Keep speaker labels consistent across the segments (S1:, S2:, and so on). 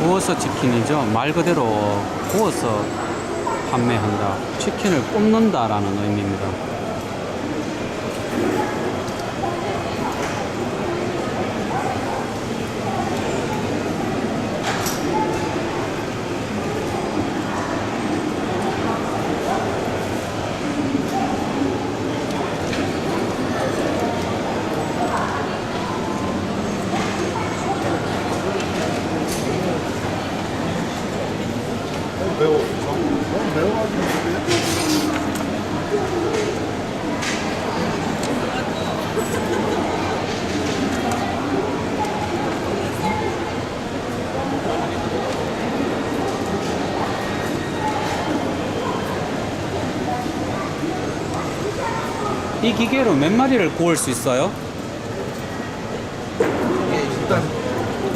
S1: 구워서 치킨이죠. 말 그대로 구워서 판매한다. 치킨을 굽는다라는 의미입니다.
S2: 매워. 너무 매워가지고.
S1: 이 기계로 몇 마리를 구울 수 있어요?
S3: 이게 6단,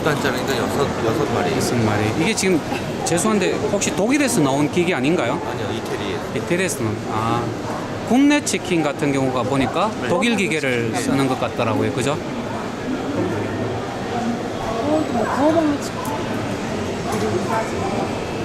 S3: 6단짜리니까 여섯, 여섯 마리.
S1: 무슨 말이? 이게 지금 죄송한데 혹시 독일에서 나온 기계 아닌가요?
S3: 아니요, 이태리에.
S1: 이태리에서는 아 국내 치킨 같은 경우가 보니까 독일 기계를 쓰는 것 같더라고요. 그죠?
S4: 뭐 구워 먹는 치킨. 그리고.